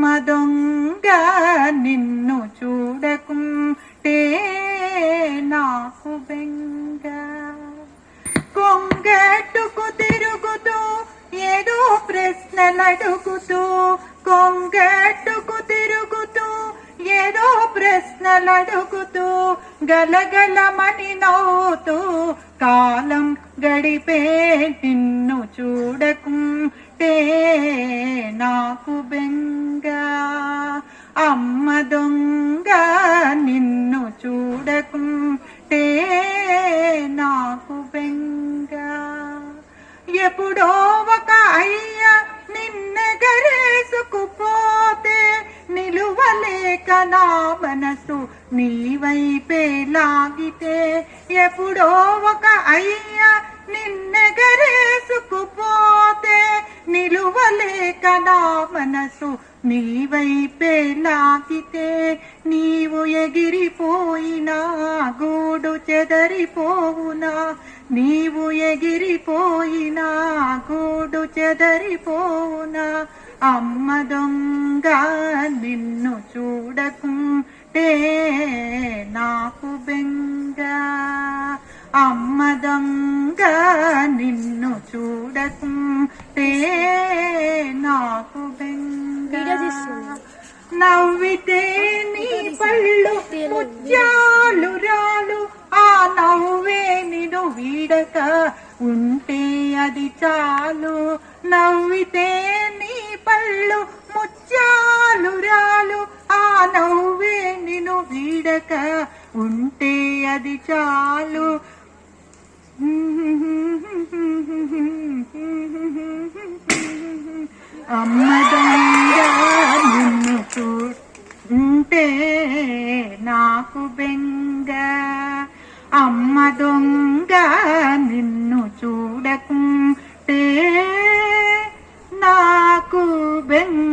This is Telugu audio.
అమ్మ దొంగ నిన్ను చూడకుంటే నాకు బెంగ. కొంగట్టుకు తిరుగుతూ ఏదో ప్రశ్నలడుగుతూ కొంగట్టుకు తిరుగుతూ ఏదో ప్రశ్నలడుగుతూ గలగలమని నవ్వుతూ కాలం గడిపే నిన్ను చూడకుంటే నాకు బెంగ. అమ్మ దొంగ నిన్ను చూడకుంటే నాకు బెంగ. ఎప్పుడో ఒక అయ్య నిన్నెగరేసుకుపోతే నిలువలేక నా మనసు నీ వైపే లాగితే ఎప్పుడో ఒక అయ్య నిన్నెగరేసుకుపోతే కదా మనసు నీ వైపే లాగితే నీవు ఎగిరిపోయినా గూడు చెదరిపోవునా నీవు ఎగిరిపోయినా గూడు చెదరిపోవునా అమ్మ దొంగ నిన్ను చూడకుంటే నాకు బెంగ అమ్మ దొంగ నిన్ను చూడకుంటే నాకు నవ్వితే నీ పళ్ళు ముత్యాలు రాలు. ఆ నవ్వే నిను వీడక ఉంటే అది చాలు. నవ్వితే నీ పళ్ళు ముత్యాలు రాలు. ఆ నవ్వే నిను వీడక ఉంటే అది చాలు. అమ్మదంగా నిన్ను చూంటే నాకు బెంగ అమ్మ దొంగ నిన్ను చూడకుంటే నాకు బెంగ